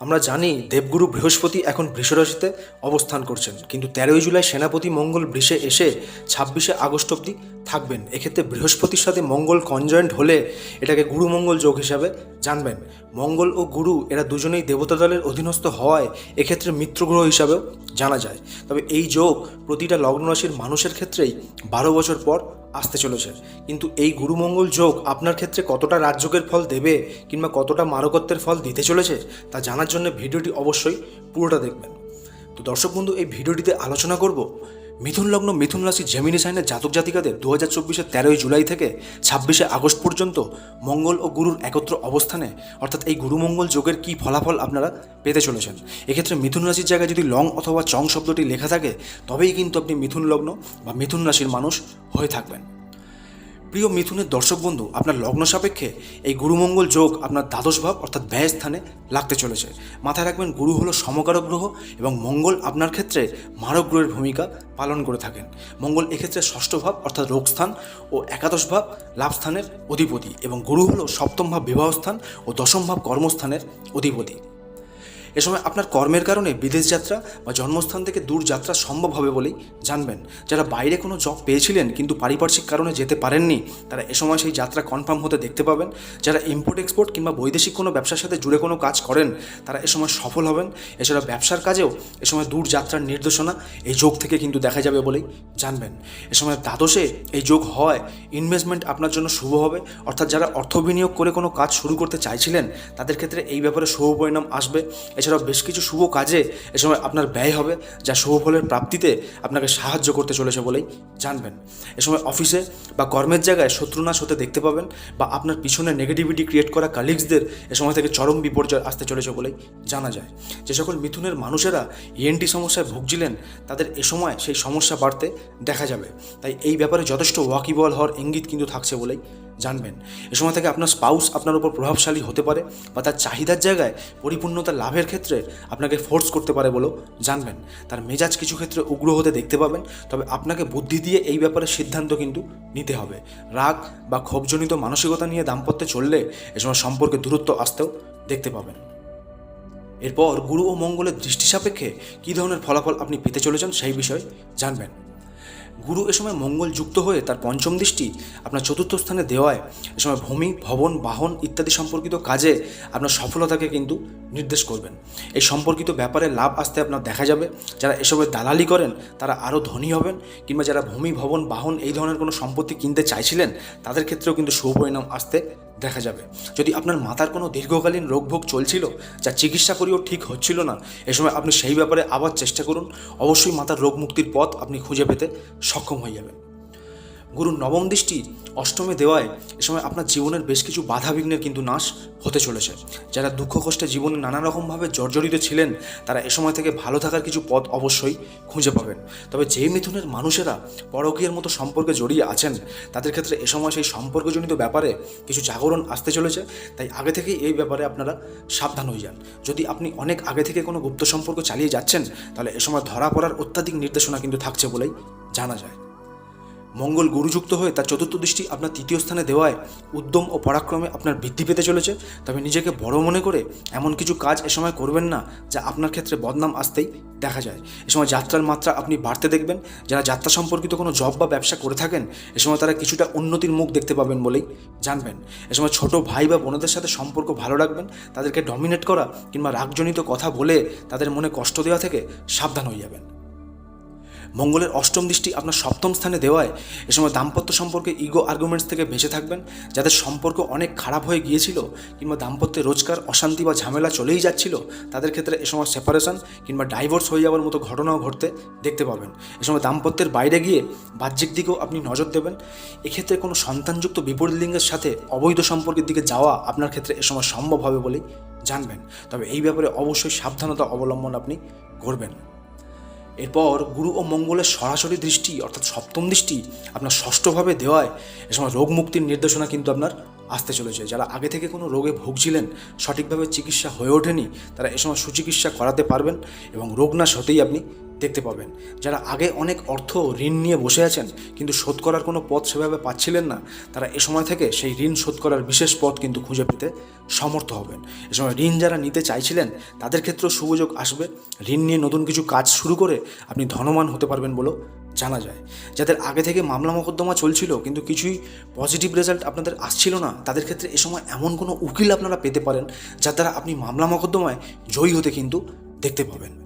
আমরা জানি দেবগুরু বৃহস্পতি এখন বৃষরাশিতে অবস্থান করছেন, কিন্তু তেরোই জুলাই সেনাপতি মঙ্গল বৃষে এসে ছাব্বিশে আগস্ট অবধি থাকবেন। এক্ষেত্রে বৃহস্পতির সাথে মঙ্গল কনজয়েন্ট হলে এটাকে গুরু মঙ্গল যোগ হিসাবে জানবেন। মঙ্গল ও গুরু এরা দুজনেই দেবতা দলের অধীনস্থ হওয়ায় এক্ষেত্রে মিত্রগ্রহ হিসাবেও জানা যায়। তবে এই যোগ প্রতিটা লগ্ন রাশির মানুষের ক্ষেত্রেই বারো বছর পর আসতে চলেছে। কিন্তু এই গুরুমঙ্গল যোগ আপনার ক্ষেত্রে কতটা রাজযোগের ফল দেবে কিংবা কতটা মারকত্বের ফল দিতে চলেছে, তা জানার জন্য ভিডিওটি অবশ্যই পুরোটা দেখবেন। তো দর্শক বন্ধু, এই ভিডিওটিতে আলোচনা করব মিথুন লগ্ন মিথুন রাশি জেমিনি সাইনের জাতক জাতিকাদের দু হাজার চব্বিশের তেরোই জুলাই থেকে ছাব্বিশে আগস্ট পর্যন্ত মঙ্গল ও গুরুর একত্র অবস্থানে, অর্থাৎ এই গুরুমঙ্গল যোগের কী ফলাফল আপনারা পেতে চলেছেন? এক্ষেত্রে মিথুন রাশির জায়গায় যদি লং অথবা চং শব্দটি লেখা থাকে, তবেই কিন্তু আপনি মিথুন লগ্ন বা মিথুন রাশির মানুষ হয়ে থাকবেন। প্রিয় মিথুনের দর্শক বন্ধু, আপনার লগ্ন সাপেক্ষে এই গুরুমঙ্গল যোগ আপনার দ্বাদশ ভাব অর্থাৎ ব্যয় স্থানে লাগতে চলেছে। মাথায় রাখবেন, গুরু হলো সমকারক গ্রহ এবং মঙ্গল আপনার ক্ষেত্রে মারক গ্রহের ভূমিকা পালন করে থাকেন। মঙ্গল এক্ষেত্রে ষষ্ঠ ভাব অর্থাৎ রোগস্থান ও একাদশ ভাব লাভস্থানের অধিপতি এবং গুরু হলো সপ্তম ভাব বিবাহস্থান ও দশম ভাব কর্মস্থানের অধিপতি। এ সময় আপনার কর্মের কারণে বিদেশ যাত্রা বা জন্মস্থান থেকে দূর যাত্রা সম্ভব হবে বলেই জানবেন। যারা বাইরে কোনো জব পেয়েছিলেন কিন্তু পারিপার্শ্বিক কারণে যেতে পারেননি, তারা এ সময় সেই যাত্রা কনফার্ম হতে দেখতে পাবেন। যারা ইম্পোর্ট এক্সপোর্ট কিংবা বৈদেশিক কোনো ব্যবসার সাথে জুড়ে কোনো কাজ করেন, তারা এ সময় সফল হবেন। এছাড়া ব্যবসার কাজেও এ সময় দূর যাত্রার নির্দেশনা এই যোগ থেকে কিন্তু দেখা যাবে বলেই জানবেন। এ সময় দ্বাদশে এই যোগ হয় ইনভেস্টমেন্ট আপনার জন্য শুভ হবে। অর্থাৎ যারা অর্থ বিনিয়োগ করে কোনো কাজ শুরু করতে চাইছিলেন, তাদের ক্ষেত্রে এই ব্যাপারে শুভ পরিণাম আসবে। এছাড়াও বেশ কিছু শুভ কাজে এ সময় আপনার ব্যয় হবে, যা শুভ ফলের প্রাপ্তিতে আপনাকে সাহায্য করতে চলেছে বলেই জানবেন। এ সময় অফিসে বা কর্মের জায়গায় শত্রুনাশ হতে দেখতে পাবেন বা আপনার পিছনে নেগেটিভিটি ক্রিয়েট করা কালিগসদের এ সময় থেকে চরম বিপর্যয় আসতে চলেছে বলেই জানা যায়। যে সকল মিথুনের মানুষেরা ইএনটি সমস্যায় ভুগছিলেন, তাদের এ সময় সেই সমস্যা বাড়তে দেখা যাবে। তাই এই ব্যাপারে যথেষ্ট ওয়াকিবল হওয়ার ইঙ্গিত কিন্তু থাকছে বলেই জানবেন। এ সময় থেকে আপনার স্পাউস আপনার উপর প্রভাবশালী হতে পারে বা তার চাহিদার জায়গায় পরিপূর্ণতা লাভের ক্ষেত্রে আপনাকে ফোর্স করতে পারে বলেও জানবেন। তার মেজাজ কিছু ক্ষেত্রে উগ্র হতে দেখতে পাবেন, তবে আপনাকে বুদ্ধি দিয়ে এই ব্যাপারে সিদ্ধান্ত কিন্তু নিতে হবে। রাগ বা ক্ষোভজনিত মানসিকতা নিয়ে দাম্পত্যে চললে এ সময় সম্পর্কে দূরত্ব আসতেও দেখতে পাবেন। এরপর গুরু ও মঙ্গলের দৃষ্টি সাপেক্ষে কী ধরনের ফলাফল আপনি পেতে চলেছেন সেই বিষয়ে জানবেন। গুরু এ সময় মঙ্গল যুক্ত হয়ে তার পঞ্চম দৃষ্টি আপনার চতুর্থ স্থানে দেওয়ায়, এ সময় ভূমি, ভবন, বাহন ইত্যাদি সম্পর্কিত কাজে আপনার সফলতাকে কিন্তু নির্দেশ করবেন। এই সম্পর্কিত ব্যাপারে লাভ আসতে আপনার দেখা যাবে। যারা এসবের দালালি করেন, তারা আরও ধনী হবেন কিংবা যারা ভূমি, ভবন, বাহন এই ধরনের কোনো সম্পত্তি কিনতে চাইছিলেন, তাদের ক্ষেত্রেও কিন্তু সুপরিণাম আসতে দেখা যাবে। যদি আপনার মাথার কোনো দীর্ঘকালীন রোগভোগ চলছিল, যা চিকিৎসা করেও ঠিক হচ্ছিল না, এ সময় আপনি সেই ব্যাপারে আবার চেষ্টা করুন। অবশ্যই মাথার রোগ মুক্তির পথ আপনি খুঁজে পেতে সক্ষম হয়ে যাবেন। গুরুর নবম দৃষ্টি অষ্টমে দেওয়ায় এ সময় আপনার জীবনের বেশ কিছু বাধা বিঘ্নের কিন্তু নাশ হতে চলেছে। যারা দুঃখ কষ্টে জীবনে নানা রকমভাবে জর্জরিত ছিলেন, তারা এ সময় থেকে ভালো থাকার কিছু পথ অবশ্যই খুঁজে পাবেন। তবে যে মিথুনের মানুষেরা পরকীয়ের মতো সম্পর্কে জড়িয়ে আছেন, তাদের ক্ষেত্রে এ সময় সেই সম্পর্কজনিত ব্যাপারে কিছু জাগরণ আসতে চলেছে। তাই আগে থেকেই এই ব্যাপারে আপনারা সাবধান হয়ে যান। যদি আপনি অনেক আগে থেকে কোনো গুপ্ত সম্পর্ক চালিয়ে যাচ্ছেন, তাহলে এ সময় ধরা পড়ার অত্যাধিক নির্দেশনা কিন্তু থাকছে বলেই জানা যায়। মঙ্গল গুরুযুক্ত হয়ে তার চতুর্থ দৃষ্টি আপনার তৃতীয় স্থানে দেওয়ায় উদ্যম ও পরাক্রমে আপনার বৃদ্ধি পেতে চলেছে। তবে নিজেকে বড় মনে করে এমন কিছু কাজ এ সময় করবেন না যা আপনার ক্ষেত্রে বদনাম আসতেই দেখা যায়। এ সময় যাত্রার মাত্রা আপনি বাড়তে দেখবেন। যারা যাত্রা সম্পর্কিত কোনো জব বা ব্যবসা করে থাকেন, এ সময় তারা কিছুটা উন্নতির মুখ দেখতে পাবেন বলেই জানবেন। এ সময় ছোট ভাই বা বোনদের সাথে সম্পর্ক ভালো রাখবেন, তাদেরকে ডমিনেট করা কিংবা রাগজনিত কথা বলে তাদের মনে কষ্ট দেওয়া থেকে সাবধান হয়ে যাবেন। মঙ্গলের অষ্টম দৃষ্টি আপনার সপ্তম স্থানে দেওয়ায় এ সময় দাম্পত্য সম্পর্কে ইগো আর্গুমেন্টস থেকে বেঁচে থাকবেন, যাদের সম্পর্ক অনেক খারাপ হয়ে গিয়েছিল কিংবা দাম্পত্যে রোজগার অশান্তি বা ঝামেলা চলেই যাচ্ছিল, তাদের ক্ষেত্রে এ সময় সেপারেশন কিংবা ডাইভোর্স হয়ে যাওয়ার মতো ঘটনাও ঘটতে দেখতে পাবেন। এ সময় দাম্পত্যের বাইরে গিয়ে বাহ্যিক দিকেও আপনি নজর দেবেন। এক্ষেত্রে কোনো সন্তানযুক্ত বিপরীত লিঙ্গের সাথে অবৈধ সম্পর্কের দিকে যাওয়া আপনার ক্ষেত্রে এ সময় সম্ভব হবে বলেই জানবেন। তবে এই ব্যাপারে অবশ্যই সাবধানতা অবলম্বন আপনি করবেন। এরপর গুরু ও মঙ্গলের সরাসরি দৃষ্টি, অর্থাৎ সপ্তম দৃষ্টি, আপনার ষষ্ঠভাবে দেওয়ায় এ সময় রোগ মুক্তির নির্দেশনা কিন্তু আপনার আসতে চলেছে। যারা আগে থেকে কোনো রোগে ভুগছিলেন, সঠিকভাবে চিকিৎসা হয়ে ওঠেনি, তারা এ সময় সুচিকিৎসা করাতে পারবেন এবং রোগ নাশ হতেই আপনি দেখতে পাবেন। যারা আগে অনেক অর্থ ঋণ নিয়ে বসে আছেন, কিন্তু শোধ করার কোনো পথ সেভাবে পাচ্ছিলেন না, তারা এ সময় থেকে সেই ঋণ শোধ করার বিশেষ পথ কিন্তু খুঁজে পেতে সমর্থ হবেন। এ সময় ঋণ যারা নিতে চাইছিলেন, তাদের ক্ষেত্রেও সুযোগ আসবে। ঋণ নিয়ে নতুন কিছু কাজ শুরু করে আপনি ধনবান হতে পারবেন বলেও জানা যায়। যাদের আগে থেকে মামলা মোকদ্দমা চলছিল, কিন্তু কিছুই পজিটিভ রেজাল্ট আপনাদের আসছিল না, তাদের ক্ষেত্রে এ সময় এমন কোনো উকিল আপনারা পেতে পারেন, যার দ্বারা আপনি মামলা মোকদ্দমায় জয়ী হতে কিন্তু দেখতে পাবেন।